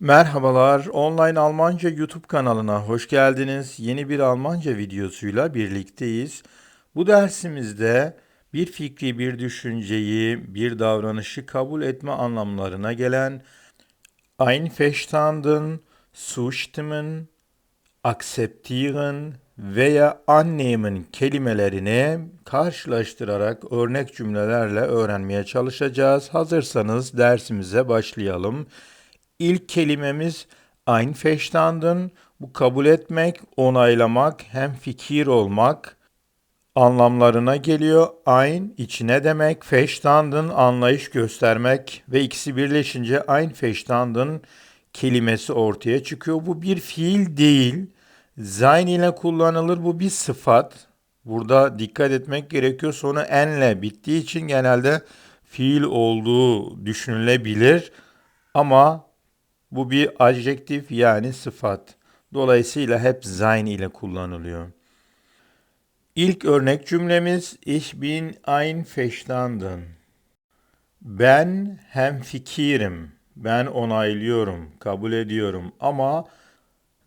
Merhabalar, Online Almanca YouTube kanalına hoş geldiniz. Yeni bir Almanca videosuyla birlikteyiz. Bu dersimizde bir fikri, bir düşünceyi, bir davranışı kabul etme anlamlarına gelen einverstanden, zustimmen, akzeptieren veya annehmen kelimelerini karşılaştırarak örnek cümlelerle öğrenmeye çalışacağız. Hazırsanız dersimize başlayalım. İlk kelimemiz einverstanden. Bu kabul etmek, onaylamak, hem fikir olmak anlamlarına geliyor. Ein içine demek, verstanden anlayış göstermek ve ikisi birleşince einverstanden kelimesi ortaya çıkıyor. Bu bir fiil değil. Sein ile kullanılır. Bu bir sıfat. Burada dikkat etmek gerekiyor. Sonu enle bittiği için genelde fiil olduğu düşünülebilir. Ama bu bir adjektif yani sıfat. Dolayısıyla hep sein ile kullanılıyor. İlk örnek cümlemiz Ich bin einverstanden. Ben hem fikirim. Ben onaylıyorum, kabul ediyorum ama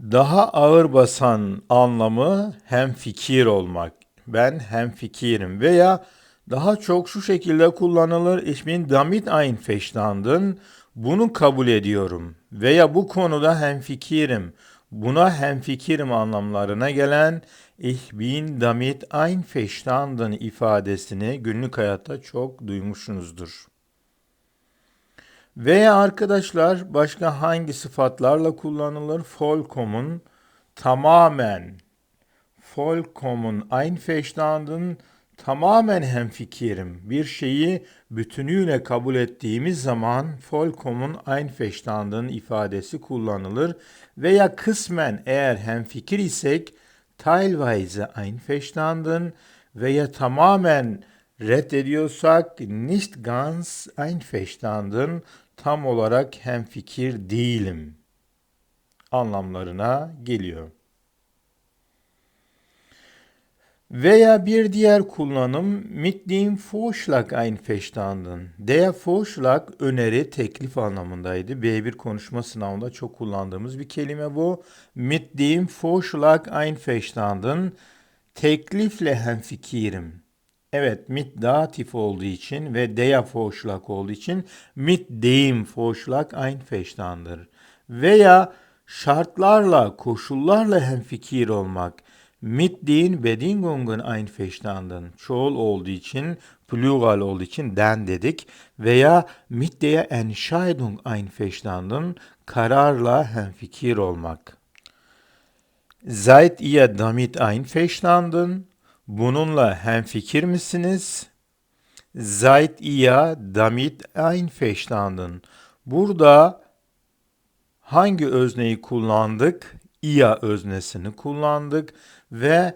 daha ağır basan anlamı hem fikir olmak. Ben hem fikirim veya daha çok şu şekilde kullanılır. Ich bin damit einverstanden. Bunu kabul ediyorum veya bu konuda hemfikirim. Buna hemfikirim anlamlarına gelen ich bin damit einverstanden ifadesini günlük hayatta çok duymuşsunuzdur. Veya arkadaşlar başka hangi sıfatlarla kullanılır? Vollkommen, tamamen. Vollkommen einverstanden tamamen hemfikirim. Bir şeyi bütünüyle kabul ettiğimiz zaman vollkommen einverstanden ifadesi kullanılır veya kısmen eğer hemfikir isek teilweise einverstanden veya tamamen reddediyorsak nicht ganz einverstanden tam olarak hemfikir değilim anlamlarına geliyor. Veya bir diğer kullanım mit dem Vorschlag einverstanden. Der Vorschlag öneri, teklif anlamındaydı. B1 konuşma sınavında çok kullandığımız bir kelime bu. Mit dem Vorschlag einverstanden. Teklifle hemfikirim. Evet, mit datif olduğu için ve der Vorschlag olduğu için mit dem Vorschlag einverstanden. Veya şartlarla, koşullarla hemfikir olmak mit den Bedingungen einverstanden. Çoğul olduğu için, plural olduğu için den dedik. Veya mit der Entscheidung einverstanden. Kararla hemfikir olmak. Seid ihr damit einverstanden? Bununla hemfikir misiniz? Seid ihr damit einverstanden? Burada hangi özneyi kullandık? ia öznesini kullandık ve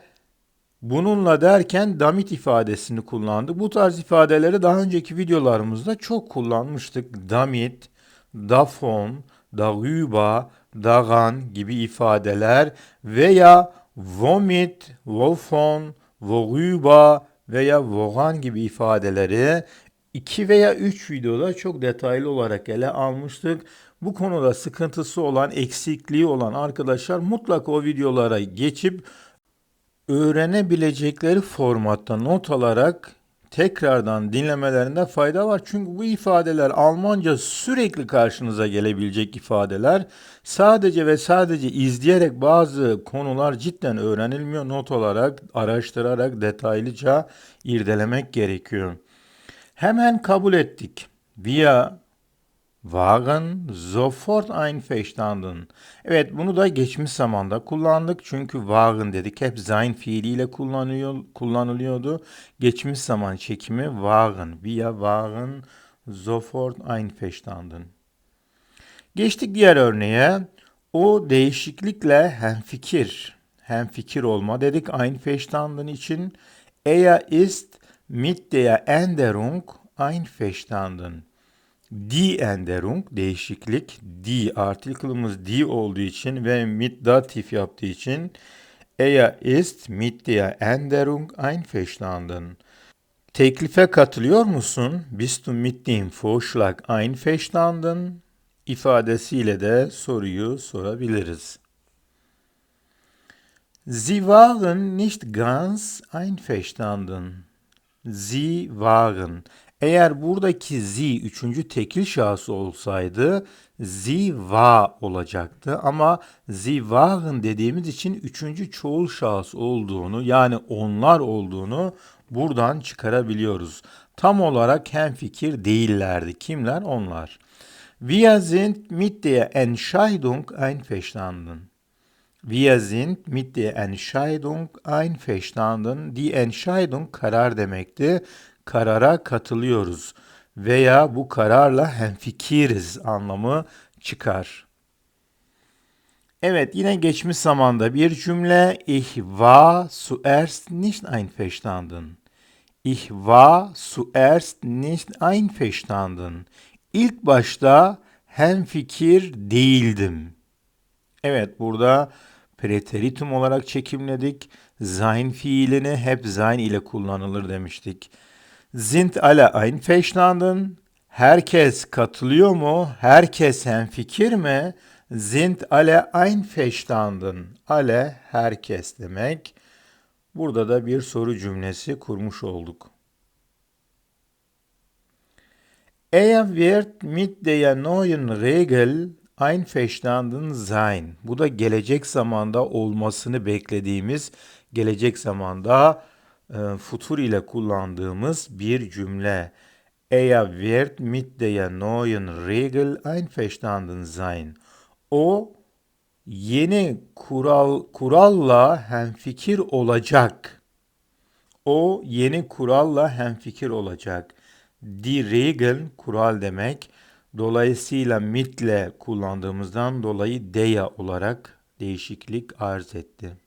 bununla derken damit ifadesini kullandık. Bu tarz ifadeleri daha önceki videolarımızda çok kullanmıştık. Damit, davon, darüber, daran gibi ifadeler veya womit, wovon, worüber veya woran gibi ifadeleri 2 veya 3 videoda çok detaylı olarak ele almıştık. Bu konuda sıkıntısı olan, eksikliği olan arkadaşlar mutlaka o videolara geçip öğrenebilecekleri formatta not alarak tekrardan dinlemelerinde fayda var. Çünkü bu ifadeler Almanca sürekli karşınıza gelebilecek ifadeler. Sadece ve sadece izleyerek bazı konular cidden öğrenilmiyor. Not olarak, araştırarak detaylıca irdelemek gerekiyor. Hemen kabul ettik. Wir waren sofort einverstanden. Evet bunu da geçmiş zamanda kullandık. Çünkü waren dedik hep sein fiiliyle kullanıyor, kullanılıyordu. Geçmiş zaman çekimi waren. Wir waren sofort einverstanden. Geçtik diğer örneğe. O değişiklikle hemfikir. Hemfikir olma dedik einverstanden için. Er ist mit der Änderung einverstanden. Die Änderung değişiklik. Die artikelimiz die olduğu için ve mit datif yaptığı için er ist mit der Änderung einverstanden. Teklife katılıyor musun? Bist du mit dem Vorschlag einverstanden? ifadesiyle de soruyu sorabiliriz. Sie waren nicht ganz einverstanden. Sie waren. Eğer buradaki sie üçüncü tekil şahıs olsaydı war olacaktı ama waren dediğimiz için üçüncü çoğul şahıs olduğunu yani onlar olduğunu buradan çıkarabiliyoruz. Tam olarak hemfikir değillerdi. Kimler? Onlar. Wir sind mit der Entscheidung einverstanden. Wir sind mit der Entscheidung einverstanden. Die Entscheidung karar demekti. Karara katılıyoruz veya bu kararla hemfikiriz anlamı çıkar. Evet yine geçmiş zamanda bir cümle. Ich war zuerst nicht einverstanden. Ich war zuerst nicht einverstanden. İlk başta hemfikir değildim. Evet burada preteritum olarak çekimledik. Sein fiilini hep sein ile kullanılır demiştik. Sind alle einverstanden? Herkes katılıyor mu? Herkes hemfikir mi? Sind alle einverstanden? Alle herkes demek. Burada da bir soru cümlesi kurmuş olduk. Er wird mit der neuen Regel einverstanden sein. Bu da gelecek zamanda olmasını beklediğimiz, gelecek zamanda futur ile kullandığımız bir cümle. Er wird mit der neuen Regel einverstanden sein. O yeni kural kuralla hemfikir olacak. O yeni kuralla hemfikir olacak. Die Regel kural demek. Dolayısıyla mitle kullandığımızdan dolayı deya olarak değişiklik arz etti.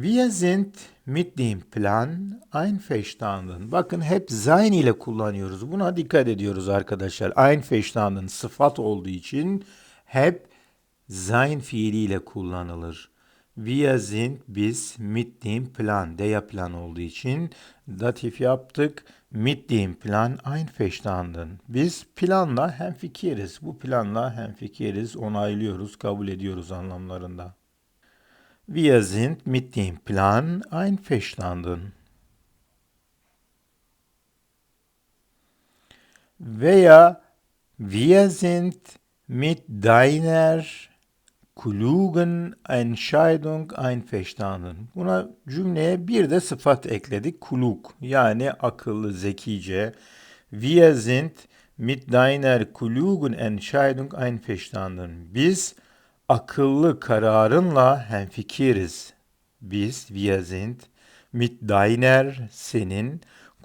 Wir sind mit dem Plan einverstanden. Bakın hep sein ile kullanıyoruz. Buna dikkat ediyoruz arkadaşlar. Einverstanden sıfat olduğu için hep sein fiiliyle kullanılır. Wir sind biz mit dem Plan, der Plan olduğu için datif yaptık. Mit dem Plan einverstanden. Biz planla hemfikiriz. Bu planla hemfikiriz, onaylıyoruz, kabul ediyoruz anlamlarında. Wir sind mit dem Plan einverstanden. Veya wir sind mit deiner klugen Entscheidung einverstanden. Buna cümleye bir de sıfat ekledik. Klug yani akıllı, zekice. Wir sind mit deiner klugen Entscheidung einverstanden. Biz akıllı kararınla hemfikiriz. Biz, wir mit deiner, senin,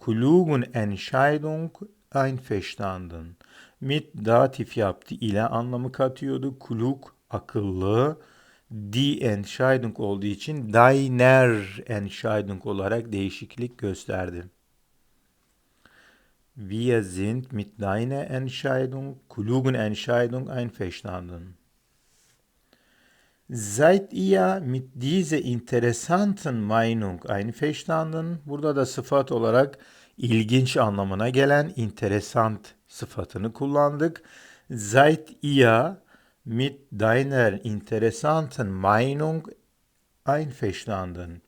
klugen Entscheidung einverstanden. Mit datif yaptı ile anlamı katıyordu. Klug akıllı. Die Entscheidung olduğu için deiner Entscheidung olarak değişiklik gösterdi. Wir sind mit deiner Entscheidung, klugen Entscheidung einverstanden. Seid ihr mit dieser interessanten Meinung einverstanden? Burada da sıfat olarak ilginç anlamına gelen interessant sıfatını kullandık. Seid ihr mit deiner interessanten Meinung einverstanden.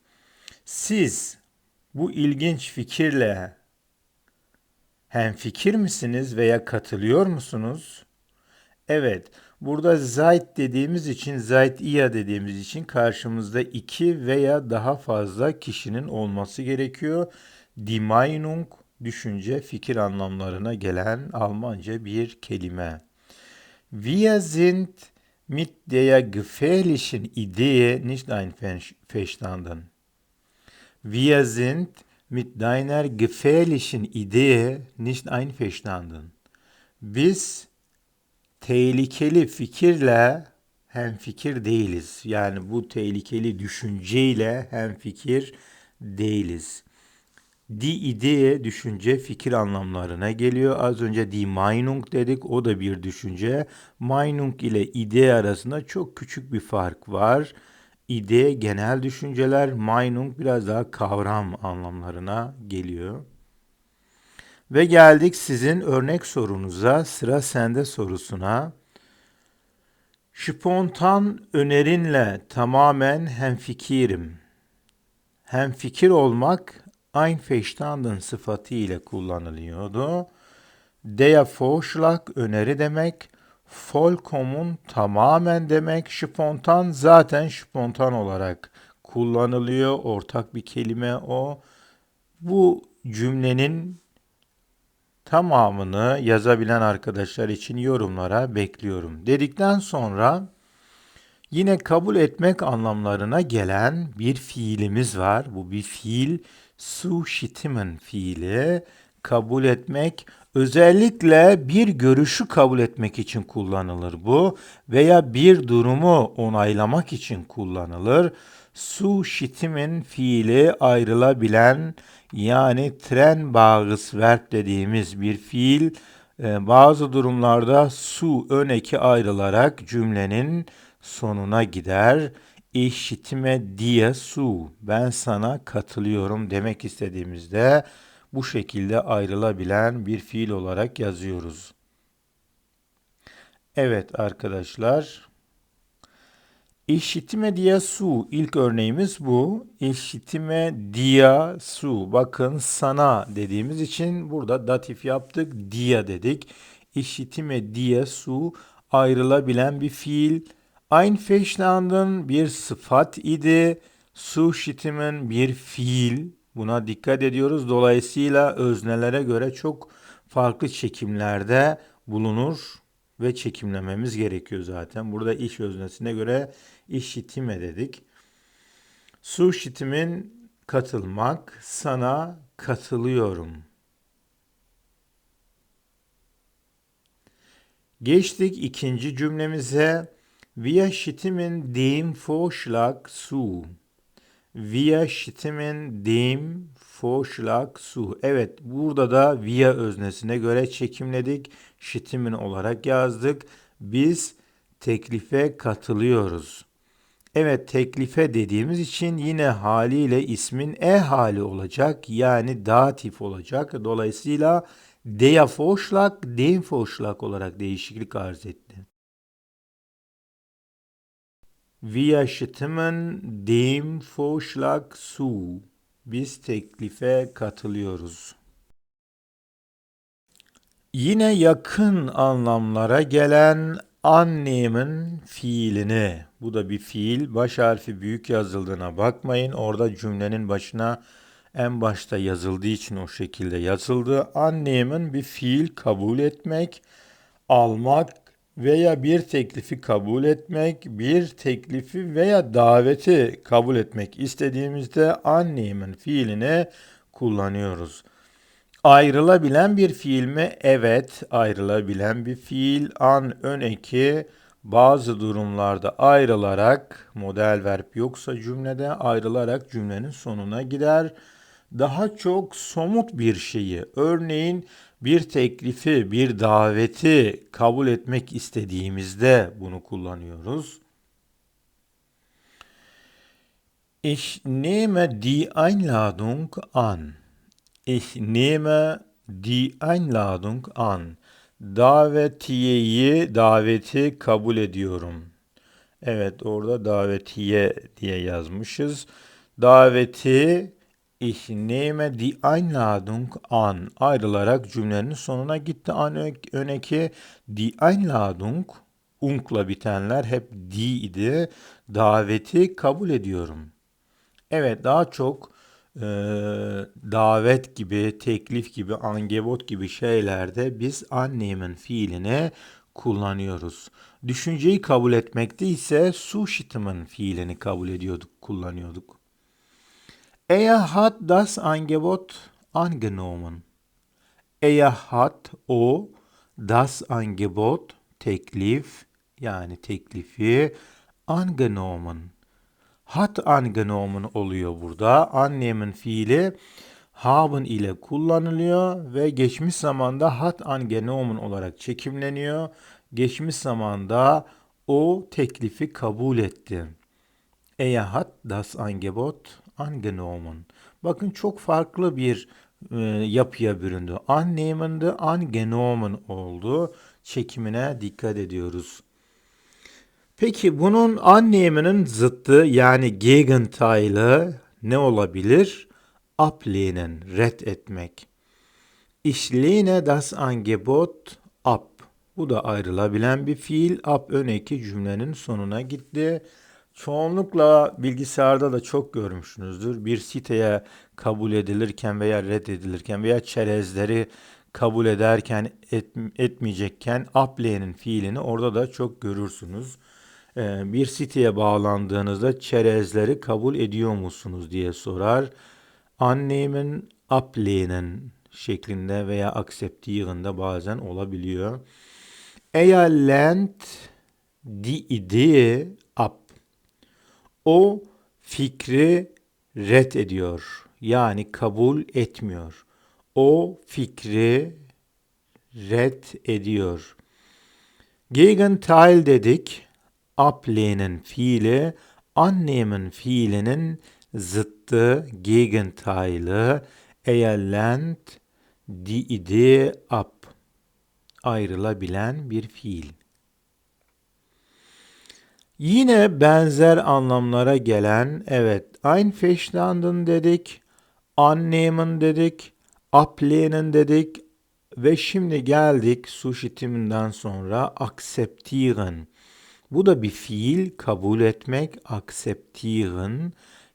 Siz bu ilginç fikirle hem fikir misiniz veya katılıyor musunuz? Evet, burada zayt dediğimiz için, zayt iya dediğimiz için karşımızda iki veya daha fazla kişinin olması gerekiyor. Die Meinung, düşünce, fikir anlamlarına gelen Almanca bir kelime. Wir sind mit der gefährlichen Idee nicht einverstanden. Wir sind mit deiner gefährlichen Idee nicht einverstanden. Biz tehlikeli fikirle hem fikir değiliz. Yani bu tehlikeli düşünceyle hem fikir değiliz. Die Idee düşünce fikir anlamlarına geliyor. Az önce die Meinung dedik. O da bir düşünce. Meinung ile Idee arasında çok küçük bir fark var. Idee genel düşünceler, Meinung biraz daha kavram anlamlarına geliyor. Ve geldik sizin örnek sorunuza, sıra sende sorusuna. Spontan önerinle tamamen hemfikirim. Hemfikir olmak einverstanden sıfatı ile kullanılıyordu. Der Vorschlag öneri demek, vollkommen tamamen demek, spontan zaten spontan olarak kullanılıyor. Ortak bir kelime o. Bu cümlenin tamamını yazabilen arkadaşlar için yorumlara bekliyorum. Dedikten sonra yine kabul etmek anlamlarına gelen bir fiilimiz var. Bu bir fiil zustimmen fiili. Kabul etmek özellikle bir görüşü kabul etmek için kullanılır bu veya bir durumu onaylamak için kullanılır. Zustimmen fiili ayrılabilen yani tren bağıs verb dediğimiz bir fiil e, bazı durumlarda su ön eki ayrılarak cümlenin sonuna gider. İşitme diye su ben sana katılıyorum demek istediğimizde bu şekilde ayrılabilen bir fiil olarak yazıyoruz. Evet arkadaşlar İşitime dia su ilk örneğimiz bu. İşitime dia su. Bakın sana dediğimiz için burada datif yaptık. Dia dedik. İşitime dia su ayrılabilen bir fiil. Einverstanden bir sıfat idi. Su şitimin bir fiil. Buna dikkat ediyoruz. Dolayısıyla öznelere göre çok farklı çekimlerde bulunur ve çekimlememiz gerekiyor zaten. Burada iş öznesine göre işitime dedik. Su şitimin katılmak, sana katılıyorum. Geçtik ikinci cümlemize. Wir stimmen dem Vorschlag zu. Wir stimmen dem Vorschlag zu. Evet burada da wir öznesine göre çekimledik. Stimmen olarak yazdık. Biz teklife katılıyoruz. Evet teklife dediğimiz için yine haliyle ismin e hali olacak. Yani datif olacak. Dolayısıyla der Vorschlag dem Vorschlag olarak değişiklik arz etti. Wir stimmen dem Vorschlag zu. Biz teklife katılıyoruz. Yine yakın anlamlara gelen annemin fiilini, bu da bir fiil, baş harfi büyük yazıldığına bakmayın. Orada cümlenin başına en başta yazıldığı için o şekilde yazıldı. Annemin bir fiil kabul etmek, almak veya bir teklifi kabul etmek, bir teklifi veya daveti kabul etmek istediğimizde annemin fiilini kullanıyoruz. Ayrılabilen bir fiil mi? Evet, ayrılabilen bir fiil. An ön eki bazı durumlarda ayrılarak, model verb yoksa cümlede ayrılarak cümlenin sonuna gider. Daha çok somut bir şeyi, örneğin bir teklifi, bir daveti kabul etmek istediğimizde bunu kullanıyoruz. Ich nehme die Einladung an. Ich nehme die Einladung an. Davetiyeyi, daveti kabul ediyorum. Evet orada davetiye diye yazmışız. Daveti ich nehme die Einladung an ayrılarak cümlenin sonuna gitti. An öneki die Einladung unkla bitenler hep die idi. Daveti kabul ediyorum. Evet daha çok e, davet gibi, teklif gibi, angebot gibi şeylerde biz annemin fiilini kullanıyoruz. Düşünceyi kabul etmekte ise Sushit'ımın fiilini kabul ediyorduk, kullanıyorduk. Er hat das Angebot angenommen. Er hat o das Angebot teklif yani teklifi angenommen hat angenommen oluyor burada. Annemin fiili haben ile kullanılıyor ve geçmiş zamanda hat angenommen olarak çekimleniyor. Geçmiş zamanda o teklifi kabul etti. Er hat das Angebot angenommen. Bakın çok farklı bir e, yapıya büründü. Annehmen'de angenommen oldu. Çekimine dikkat ediyoruz. Peki bunun annehmen'in zıttı yani Gegenteil'i ne olabilir? Ablehnen, red etmek. Ich das Angebot ab. Bu da ayrılabilen bir fiil. Ab ön eki cümlenin sonuna gitti. Çoğunlukla bilgisayarda da çok görmüşsünüzdür. Bir siteye kabul edilirken veya reddedilirken veya çerezleri kabul ederken et, etmeyecekken ablehnen fiilini orada da çok görürsünüz. Ee, bir siteye bağlandığınızda çerezleri kabul ediyor musunuz diye sorar. Annehmen, ablehnen şeklinde veya akzeptieren de bazen olabiliyor. Er lehnt die Idee. O fikri red ediyor. Yani kabul etmiyor. O fikri red ediyor. Gegenteil dedik. Ablehnen fiili, annehmen fiilinin zıttı, Gegenteil'i, er lehnt die Idee ab. Ayrılabilen bir fiil. Yine benzer anlamlara gelen, evet, einverstanden dedik, annehmen dedik, ablehnen dedik ve şimdi geldik sushi sonra akzeptieren. Bu da bir fiil, kabul etmek, akzeptieren.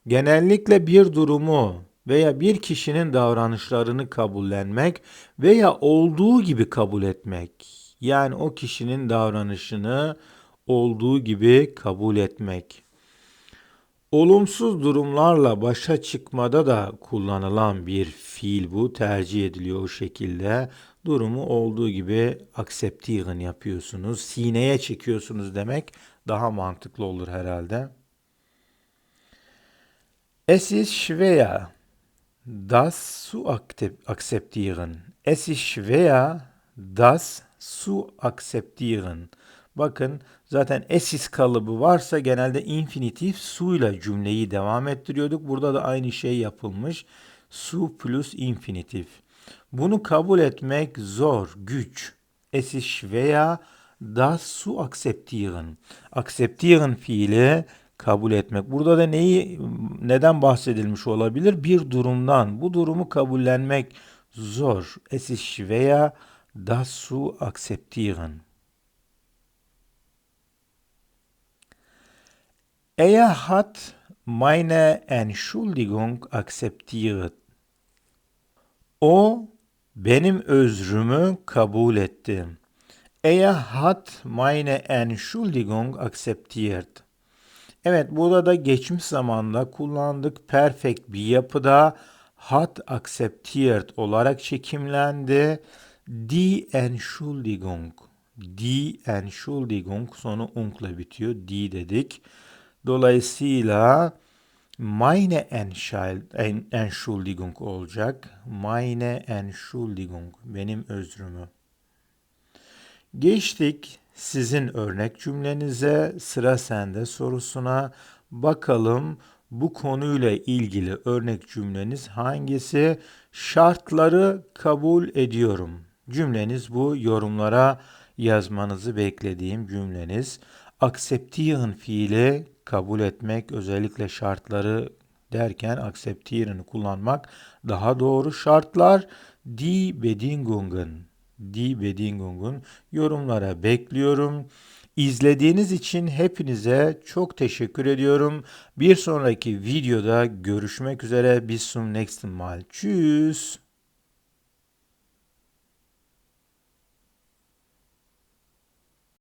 Genellikle bir durumu veya bir kişinin davranışlarını kabullenmek veya olduğu gibi kabul etmek. Yani o kişinin davranışını olduğu gibi kabul etmek. Olumsuz durumlarla başa çıkmada da kullanılan bir fiil bu. Tercih ediliyor o şekilde. Durumu olduğu gibi akzeptieren yapıyorsunuz. Sineye çekiyorsunuz demek daha mantıklı olur herhalde. Es ist schwer, das zu akzeptieren. Es ist schwer, das zu akzeptieren. Bakın zaten esis kalıbı varsa genelde infinitif suyla cümleyi devam ettiriyorduk. Burada da aynı şey yapılmış. Su plus infinitif. Bunu kabul etmek zor, güç. Es ist schwer, das zu akzeptieren. Akzeptieren fiili kabul etmek. Burada da neyi neden bahsedilmiş olabilir? Bir durumdan. Bu durumu kabullenmek zor. Es ist schwer, das zu akzeptieren. Er hat meine Entschuldigung akzeptiert. O benim özrümü kabul etti. Er hat meine Entschuldigung akzeptiert. Evet burada da geçmiş zamanda kullandık perfect bir yapıda hat akzeptiert olarak çekimlendi. Die Entschuldigung. Die Entschuldigung sonu unkla bitiyor. Die dedik. Dolayısıyla meine Entschuldigung olacak. Meine Entschuldigung benim özrümü. Geçtik sizin örnek cümlenize sıra sende sorusuna bakalım bu konuyla ilgili örnek cümleniz hangisi? Şartları kabul ediyorum. Cümleniz bu yorumlara yazmanızı beklediğim cümleniz. Akzeptieren fiili kabul etmek, özellikle şartları derken akzeptieren'i kullanmak daha doğru şartlar. Die Bedingungen, die Bedingungen yorumlara bekliyorum. İzlediğiniz için hepinize çok teşekkür ediyorum. Bir sonraki videoda görüşmek üzere. Bis zum nächsten Mal. Tschüss.